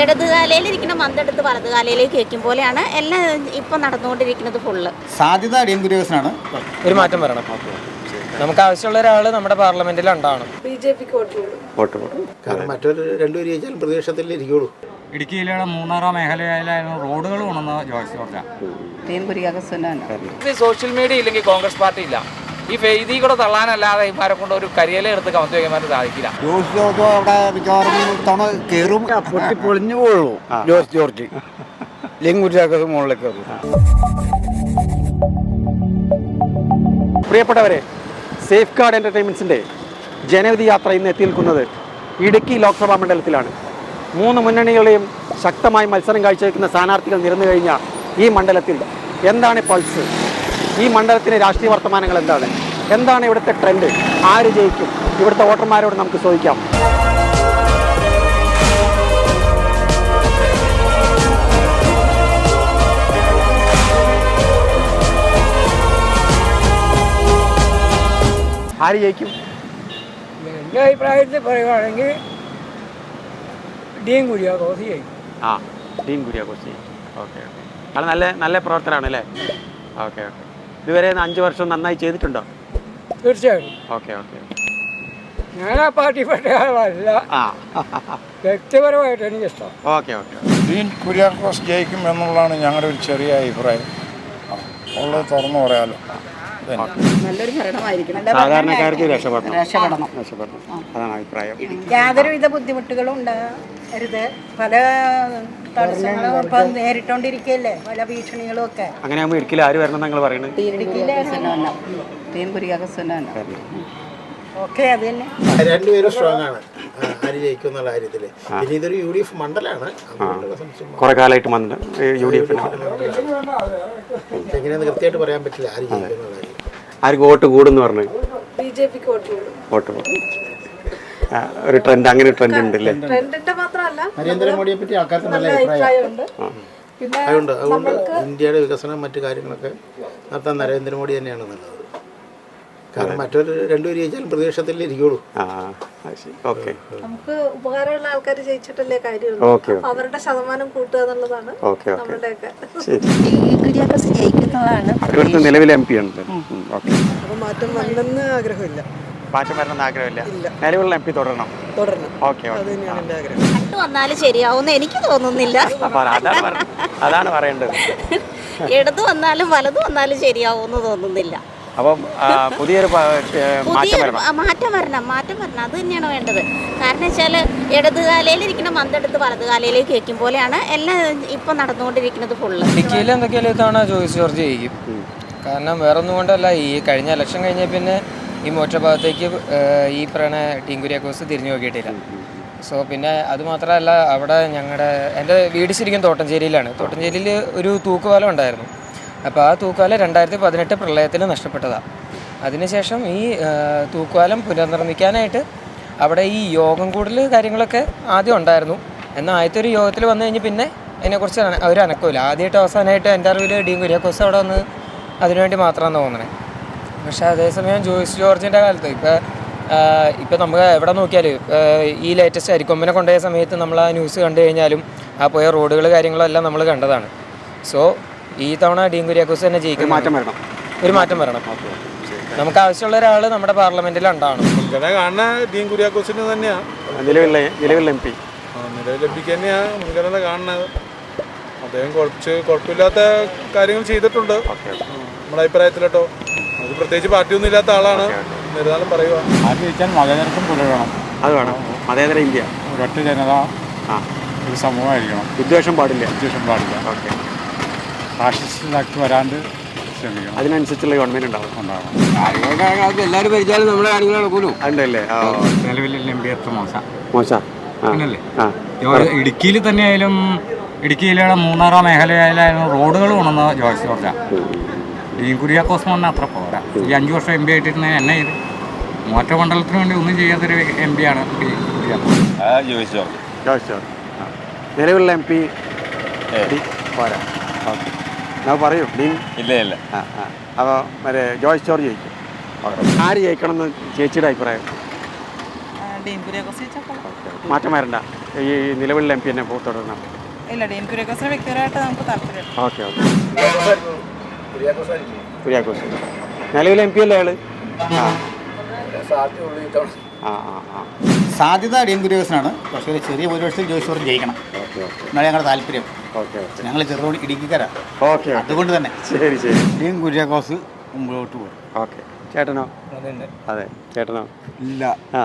ഇടത് കാലയിലിരിക്കുന്ന മന്തെടുത്ത് വലത് കാലയിലേക്ക് വെക്കും പോലെയാണ് എല്ലാം ഇപ്പം നടന്നുകൊണ്ടിരിക്കുന്നത് ഫുള്ള് സാധ്യത കുര്യാക്കോസിനാണ് ഒരു മാറ്റം വരണം. നമുക്ക് ആവശ്യമുള്ള ഒരാൾ നമ്മുടെ പാർലമെന്റിൽ ഉണ്ടാവണം. വോട്ട് വോട്ട് കാരണം മറ്റൊരു രണ്ടുപേര് ജയിച്ചാലും പ്രദേശത്തിൽ ഇരിക്കുള്ളൂ. ഇടുക്കിയിലെ മൂന്നാറാം മേഖലയിലായിരുന്നു റോഡുകൾ കൊണ്ടുവന്ന ജോയ്സ് ജോർജാണ് ഈ സോഷ്യൽ മീഡിയ ഇല്ലെങ്കിൽ കോൺഗ്രസ് പാർട്ടി ഇല്ല. ഈ വേദി കൂടെ തള്ളാനല്ലാതെ ഇമാരെ കൊണ്ട് ഒരു കരിയില എടുത്ത് കമത്തി വയ്ക്കാൻ സാധിക്കില്ല. ജോസ് ജോർജ് അവിടെ മിക്കവാറും തവണ കയറും പൊട്ടി പൊളിഞ്ഞു പോകുള്ളൂ ജോസ് ജോർജ്. ലിംഗുരിയാക്കത് മുകളിലേക്ക് കയറും പ്രിയപ്പെട്ടവരെ സേഫ് ഗാർഡ് എന്റർടൈൻമെന്റ്സിന്റെ ജനവിധി യാത്ര ഇന്ന് എത്തി നിൽക്കുന്നത് ഇടുക്കി ലോക്സഭാ മണ്ഡലത്തിലാണ്. മൂന്ന് മുന്നണികളെയും ശക്തമായി മത്സരം കാഴ്ചവെക്കുന്ന സ്ഥാനാർത്ഥികൾ നിരന്നു കഴിഞ്ഞ ഈ മണ്ഡലത്തിൽ എന്താണ് പൾസ് ഈ മണ്ഡലത്തിലെ രാഷ്ട്രീയ വർത്തമാനങ്ങൾ എന്താണ്? എന്താണ് ഇവിടുത്തെ ട്രെൻഡ് ആര് ജയിക്കും? ഇവിടുത്തെ വോട്ടർമാരോട് നമുക്ക് ചോദിക്കാം. ആര് ജയിക്കും? എന്റെ അഭിപ്രായത്തിൽ പറയുകയാണെങ്കിൽ ഡീൻ കുര്യാക്കോസ് ആ ഡീൻ കുര്യാക്കോസ് ഓക്കെ ഓക്കെ. അത് നല്ല നല്ല പ്രവർത്തനമാണ് അല്ലേ ഓക്കെ ഓക്കെ. ഇതുവരെ അഞ്ച് വർഷം നന്നായി ചെയ്തിട്ടുണ്ടോ? തീർച്ചയായിട്ടും ഓക്കെ ഓക്കെ. ഞാൻ ആ പാർട്ടിപ്പെട്ട ആളല്ല. ആ. വ്യക്തിപരമായിട്ട് എനിക്ക് ഇഷ്ടം ഓക്കെ ഓക്കെ. ഡീൻ കുര്യാക്കോസ് ജയിക്കും എന്നുള്ളതാണ് ഞങ്ങളുടെ ഒരു ചെറിയ അഭിപ്രായം. ഉള്ളത് തുറന്നു പറയാലോ. നല്ലൊരു ഭരണമായിരിക്കണം. സാധാരണക്കാർക്ക് രക്ഷപ്പെടണം. രക്ഷപ്പെടണം. രക്ഷപ്പെടണം. അതാണ് അഭിപ്രായം. യാതൊരുവിധ ബുദ്ധിമുട്ടുകളും ഉണ്ടാകരുത് പല തടസ്സങ്ങളും ഇപ്പം നേരിട്ടോണ്ടിരിക്കുകയല്ലേ പല ഭീഷണികളും ഒക്കെ. അങ്ങനെ ആകുമ്പോൾ ഇടുക്കിയിൽ ആര് വരണം നിങ്ങൾ പറയുന്നത്? ഇടുക്കിയിലെ തീൻ കുരിയാകസനാണ് ഓക്കെ അത് തന്നെ. രണ്ടുപേരും സ്ട്രോങ് ആണ്. ആ, ആര് ജയിക്കും എന്നുള്ള കാര്യത്തിൽ പിന്നെ ഇതൊരു യു ഡി എഫ് മണ്ഡലമാണ് കുറെ കാലമായിട്ട് മണ്ഡലം യു ഡി എഫിന് എങ്ങനെയാന്ന് കൃത്യമായിട്ട് പറയാൻ പറ്റില്ല ആര് ജയിക്കും ആർക്ക് വോട്ട് കൂടുന്ന് പറഞ്ഞു? വോട്ട് കൂടും. ഒരു ട്രെൻഡ് അങ്ങനെ ഒരു ട്രെൻഡ് ഉണ്ട് അല്ലേ നരേന്ദ്രമോദിയെ പറ്റി ആൾക്കാർക്ക് നല്ല അഭിപ്രായം. അതുകൊണ്ട് അതുകൊണ്ട് ഇന്ത്യയുടെ വികസനം മറ്റു കാര്യങ്ങളൊക്കെ നടത്താൻ നരേന്ദ്രമോദി തന്നെയാണ് നല്ലത്. കാരണം മറ്റൊരു രണ്ടുപേര് ജയിച്ചാലും പ്രതീക്ഷത്തിൽ ഇരിക്കുള്ളൂ നമുക്ക് ഉപകാരമുള്ള ആൾക്കാർ ജയിച്ചിട്ടല്ലേ കാര്യമുള്ളൂ. ഓക്കെ അവരുടെ ശതമാനം കൂട്ടുക എന്നുള്ളതാണ് കുര്യാക്കോസ് ജയിക്കുന്നതാണ്. നിലവിലെ എം പി ആണ് ഓക്കെ. അപ്പൊ മാറ്റം വന്നെന്ന് ആഗ്രഹമില്ല. മാറ്റം വരണമെന്ന് ആഗ്രഹമില്ല. നിലവിലുള്ള എം പി തുടരണം. വന്നാലും ശരിയാവുമെന്ന് എനിക്ക് തോന്നുന്നില്ല. അതാണ് പറയേണ്ടത്. ഇടത് വന്നാലും വലത് വന്നാലും ശരിയാവുമെന്ന് തോന്നുന്നില്ല. അപ്പം പുതിയൊരു മാറ്റം വരണം. മാറ്റം വരണം മാറ്റം വരണം. അത് തന്നെയാണ് വേണ്ടത്. കാരണം വെച്ചാൽ ഇടത് കാലയിലിരിക്കുന്ന മന്തെടുത്ത് വലത് കാലയിലേക്ക് വെക്കും പോലെയാണ് എല്ലാം ഇപ്പം നടന്നുകൊണ്ടിരിക്കുന്നത് ഫുള്ള് ഇടുക്കിയിൽ എന്തൊക്കെയാലും ഇത്തവണ ജോയിസ് ജോർജ് ജയിക്കും കാരണം വേറെ ഒന്നും കൊണ്ടല്ല ഈ കഴിഞ്ഞ ഇലക്ഷൻ കഴിഞ്ഞ പിന്നെ ഈ മോറ്റ ഭാഗത്തേക്ക് ഈ പറയണ ടീം കുര്യാക്കോസ് തിരിഞ്ഞു നോക്കിയിട്ടില്ല. സോ പിന്നെ അത് മാത്രമല്ല അവിടെ ഞങ്ങളുടെ എന്റെ വീട് ശരിക്കും തോട്ടഞ്ചേരിയിലാണ്. തോട്ടഞ്ചേരിയിൽ ഒരു തൂക്കുപാലം ഉണ്ടായിരുന്നു. അപ്പോൾ ആ തൂക്കാലം രണ്ടായിരത്തി പതിനെട്ട് പ്രളയത്തിൽ നഷ്ടപ്പെട്ടതാണ് അതിനുശേഷം ഈ തൂക്കാലം പുനർനിർമ്മിക്കാനായിട്ട് അവിടെ ഈ യോഗം കൂടുതൽ കാര്യങ്ങളൊക്കെ ആദ്യം ഉണ്ടായിരുന്നു. എന്നാൽ ആദ്യത്തെ ഒരു യോഗത്തിൽ വന്നു കഴിഞ്ഞ് പിന്നെ അതിനെക്കുറിച്ച് ഒരു അനക്കമില്ല ആദ്യമായിട്ട് അവസാനമായിട്ട് എന്റെ അറിവിൽ ഡീൻ കുര്യാക്കോസ് അവിടെ വന്ന് അതിനുവേണ്ടി മാത്രമാണ് തോന്നണേ. പക്ഷേ അതേസമയം ജോയിസ് ജോർജിന്റെ കാലത്ത് ഇപ്പോൾ ഇപ്പോൾ നമ്മൾ എവിടെ നോക്കിയാലും ഈ ലേറ്റസ്റ്റ് അരിക്കൊമ്പനെ കൊണ്ടുപോയ സമയത്ത് നമ്മൾ ആ ന്യൂസ് കണ്ടു കഴിഞ്ഞാലും ആ പോയ റോഡുകൾ കാര്യങ്ങളെല്ലാം നമ്മൾ കണ്ടതാണ്. സോ ഈ തവണ ഡീൻ കുര്യാക്കോസ് തന്നെ ജയിക്കും. മാറ്റം വരണം. ഒരു മാറ്റം വരണം. നമുക്ക് ആവശ്യമുള്ള ഒരാൾ നമ്മുടെ പാർലമെന്റിൽ ഉണ്ടാവണം. മുൻഗണന കാണുന്ന ഡീൻ കുര്യാക്കോസിന് തന്നെയാണ് നിലവിലുള്ള നിലവിലുള്ള എം പി. നിലവിൽ എം പിക്ക് തന്നെയാണ് മുൻഗണന കാണുന്നത്. അദ്ദേഹം കുറച്ച് കുഴപ്പമില്ലാത്ത കാര്യങ്ങൾ ചെയ്തിട്ടുണ്ട്. നമ്മുടെ അഭിപ്രായത്തിൽ കേട്ടോ അത് പ്രത്യേകിച്ച് പാർട്ടിയൊന്നും ഇല്ലാത്ത ആളാണ്. എന്നിരുന്നാലും പറയുക പുലരണം. അത് വേണം. മതേതര ഇന്ത്യ. ഒരൊറ്റ ജനത ഒരു സമൂഹമായിരിക്കണം. വിദ്വേഷം പാടില്ല. വിദ്വേഷം പാടില്ല. ഓക്കെ. ഫാഷിസ്റ്റിലാക്കി വരാണ്ട് ശ്രമിക്കണം അതിനനുസരിച്ചുള്ള ഗവൺമെന്റ് ഉണ്ടാവും. കാര്യങ്ങളൊക്കെ എല്ലാവരും ഭരിച്ചാലും നമ്മുടെ കാര്യങ്ങൾ നടക്കൂലോ? അതുണ്ടല്ലേ നിലവിൽ എം പി എത്ര മോശം? മോശ. പിന്നല്ലേ? ഇടുക്കിയിൽ തന്നെയായാലും ഇടുക്കിയിലെ മൂന്നാറാം മേഖലയായാലും റോഡുകൾ ഉണ്ടെന്ന് ജോയ്സ് ജോർജാണ് ഈ കുര്യാക്കോസ് പറഞ്ഞ അത്ര പോരാ. ഈ അഞ്ച് വർഷം എം പി ആയിട്ടിരുന്ന എന്നെ ഇത്. മൂറ്റ മണ്ഡലത്തിന് വേണ്ടി ഒന്നും ചെയ്യാത്തൊരു എം പി ആണ് ജോയിസ് ജോർജ്. ജോയ്സ് ജോർജ്. നിലവിലുള്ള എം പി പോരാ. ഓക്കെ. ഞാൻ പറയൂ ഡീൻ. ഇല്ല ഇല്ല. ആ ആ. അപ്പോൾ മറ്റേ ജോയ്സ് ജോർജ് ജയിക്കും. ആര് ജയിക്കണം എന്ന് ചേച്ചിയുടെ അഭിപ്രായം? ഡീൻ കുര്യാക്കോസ്. മാറ്റം വരണ്ട ഈ നിലവിലുള്ള എം പി എന്നെ തുടരണം ഇല്ല ഡീൻ കുര്യാക്കോസിന് വ്യക്തിപരമായിട്ട് നമുക്ക് താല്പര്യം ഓക്കെ ഓക്കെ. കുര്യാക്കോസ്. നിലവിലെ എം പി അല്ലേ അയാൾ? ആ. ആ ആ ആ. സാധ്യത ഡീൻ കുര്യാക്കോസിനാണ്. പക്ഷേ ഒരു ചെറിയ ഭൂരിപക്ഷത്തിൽ ജോയിസ് ജോർജ് ജയിക്കണം. എന്നാണ് ഞങ്ങളുടെ താല്പര്യം. ഞങ്ങൾ ചെറുതോണി ഇടുക്കിക്കാരാ. ഓക്കെ അതുകൊണ്ട് തന്നെ ശരി ശരി. കുര്യാക്കോസ് മുമ്പോട്ട് പോകും ഓക്കെ. ചേട്ടനോ? അതെ. ചേട്ടനോ? ഇല്ല. ആ.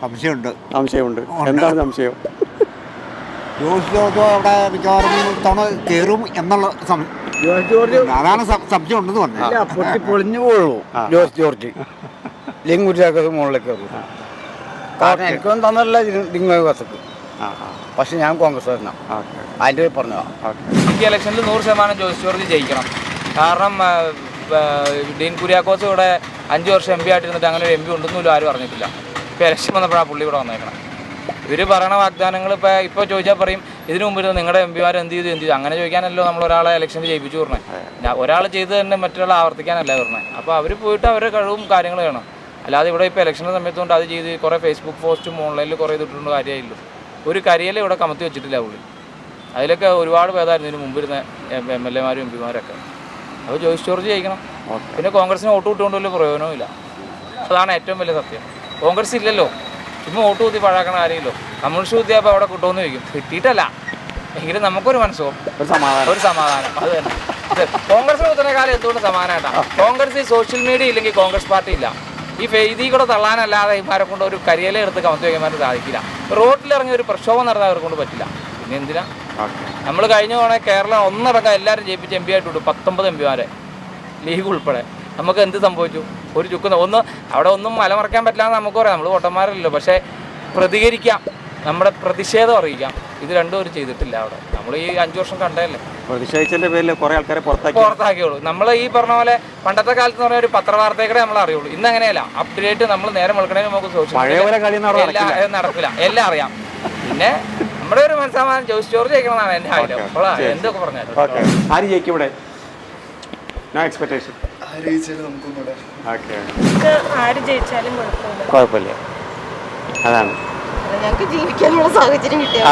സംശയമുണ്ട്. സംശയമുണ്ട്. എന്താണ് സംശയം? ജോസ് ജോർജ് അവിടെ മിക്കവാറും തവണ കയറും എന്നുള്ള സം- അതാണ് സം- സംശയം ഉണ്ടെന്ന് പറഞ്ഞു പൊട്ടി പൊളിഞ്ഞു പോയുള്ളൂ ജോർജ്. ജോർജ് ലിംഗുരിയാക്കസ് മുകളിലേക്ക് കയറും കാരണം എനിക്കൊന്നും തന്നല്ല ലിംഗ് പക്ഷെ ഞാൻ കോൺഗ്രസ് തന്നെ ഓക്കെ. അതിന്റെ പറഞ്ഞു ഈ ഇലക്ഷനിൽ നൂറ് ശതമാനം ജോസ് ജോർജ് ജയിക്കണം. കാരണം ഡീൻ കുര്യാക്കോസ് ഇവിടെ അഞ്ച് വർഷം എം പി ആയിട്ടിരുന്നിട്ട് അങ്ങനെ ഒരു എം പി ഉണ്ടെന്നും ആരും അറിഞ്ഞിട്ടില്ല. ഇപ്പോൾ ഇലക്ഷൻ വന്നപ്പോഴാണ് പുള്ളി ഇവിടെ വന്നേക്കണം. ഇവർ പറയണ വാഗ്ദാനങ്ങൾ ഇപ്പോൾ ഇപ്പോൾ ചോദിച്ചാൽ പറയും ഇതിനു മുമ്പ് നിങ്ങളുടെ എം പിമാർ എന്ത് ചെയ്തു എന്ത് ചെയ്തു? അങ്ങനെ ചോദിക്കാനല്ലോ നമ്മൾ ഒരാളെ ഇലക്ഷനിൽ ജയിപ്പിച്ചു പറഞ്ഞത് ഒരാൾ ചെയ്ത് തന്നെ മറ്റൊരാൾ ആവർത്തിക്കാനല്ല പറഞ്ഞത് അപ്പോൾ അവർ പോയിട്ട് അവരുടെ കഴിവും കാര്യങ്ങളും വേണം. അല്ലാതെ ഇവിടെ ഇപ്പോൾ ഇലക്ഷന്റെ സമയത്തുകൊണ്ട് അത് ചെയ്ത് കുറേ ഫേസ്ബുക്ക് പോസ്റ്റും ഓൺലൈനിൽ കുറേ ഇതിട്ടുണ്ട് കാര്യമായില്ലോ? ഒരു കരിയല ഇവിടെ കമത്തി വെച്ചിട്ടില്ല പുള്ളി. അതിലൊക്കെ ഒരുപാട് പേതായിരുന്നു ഇതിന് മുമ്പിരുന്ന എം എൽ എമാരും എം പിമാരൊക്കെ. അപ്പോൾ ജോയിസ് ജോർജ് ജയിക്കണം. പിന്നെ കോൺഗ്രസിന് വോട്ട് കിട്ടുകൊണ്ട് വലിയ പ്രയോജനവും ഇല്ല അതാണ് ഏറ്റവും വലിയ സത്യം. കോൺഗ്രസ് ഇല്ലല്ലോ. ഇന്ന് വോട്ട് കുത്തി പാഴാക്കണ കാര്യമില്ലോ. കമ്മ്യൂണിസ്റ്റ് കുത്തി അപ്പോൾ അവിടെ കിട്ടുമെന്ന് ചോദിക്കും. കിട്ടിയിട്ടല്ല. എങ്കിലും നമുക്കൊരു മനസ്സോ? ഒരു സമാധാനം. ഒരു സമാധാനം. അത് തന്നെ. കോൺഗ്രസ് കുത്തുന്ന കാലം എന്തുകൊണ്ട് സമാധാനമായിട്ടാണ്? കോൺഗ്രസ് ഈ സോഷ്യൽ മീഡിയ ഇല്ലെങ്കിൽ കോൺഗ്രസ് പാർട്ടി ഇല്ല. ഈ വേദി ഇതിൽ കൂടെ തള്ളാനല്ലാതെ ഇമാരെ കൊണ്ട് ഒരു കരിയല എടുത്ത് കമത്തി വയ്ക്കാൻ സാധിക്കില്ല. റോഡിലിറങ്ങി ഒരു പ്രക്ഷോഭം നടത്താൻ അവരെ കൊണ്ട് പറ്റില്ല. പിന്നെ എന്തിനാ? നമ്മൾ കഴിഞ്ഞ തവണ കേരളം ഒന്നടക്കം എല്ലാവരും ജയിപ്പിച്ച് എം പി ആയിട്ട് വിട്ടു പത്തൊമ്പത് എം പിമാരെ ലീഗ് ഉൾപ്പെടെ. നമുക്ക് എന്ത് സംഭവിച്ചു? ഒരു ചുക്കുന്ന ഒന്ന് അവിടെ ഒന്നും മലമറക്കാൻ പറ്റില്ല എന്ന് നമുക്ക് പറയാം. നമ്മൾ വോട്ടന്മാരല്ലോ. പക്ഷേ പ്രതികരിക്കാം. നമ്മുടെ പ്രതിഷേധം അറിയിക്കാം. ഇത് രണ്ടും അവർ ചെയ്തിട്ടില്ല അവിടെ. നമ്മൾ ഈ അഞ്ചു വർഷം കണ്ടതല്ലേ? പ്രതിഷേധിച്ചതിന്റെ പേരിൽ കുറെ ആൾക്കാരെ പുറത്താക്കി. പുറത്താക്കിയുള്ളൂ. നമ്മൾ ഈ പറഞ്ഞ പോലെ പണ്ടത്തെ കാലത്ത് എന്ന് പറഞ്ഞാൽ ഒരു പത്രവാർത്തകളെ നമ്മൾ അറിയുള്ളൂ. ഇന്ന് അങ്ങനെയല്ല. അപ്ഡേറ്റ് ടു ഡേറ്റ് നമ്മൾ നേരെ മുളക്കണേ നമുക്ക് സോഷ്യൽ പഴയ പോലെ കളിയൊന്നും നടക്കില്ല. എല്ലാം അറിയാം. പിന്നെ നമ്മുടെ ഒരു മനസ്സമാനം ജോസ് ജോർജ് ജയിക്കണമെന്നാണ് എന്റെ ആഗ്രഹം. എന്തൊക്കെ പറഞ്ഞാലും. ഓക്കെ. ആര് ജയിക്കും ഇവിടെ? No expectation okay. ആര് ജയിച്ചാലും കുഴപ്പമില്ല. കുഴപ്പമില്ല. അതാണ്. ഞങ്ങൾക്ക് ജീവിക്കാനുള്ള സാഹചര്യം കിട്ടിയ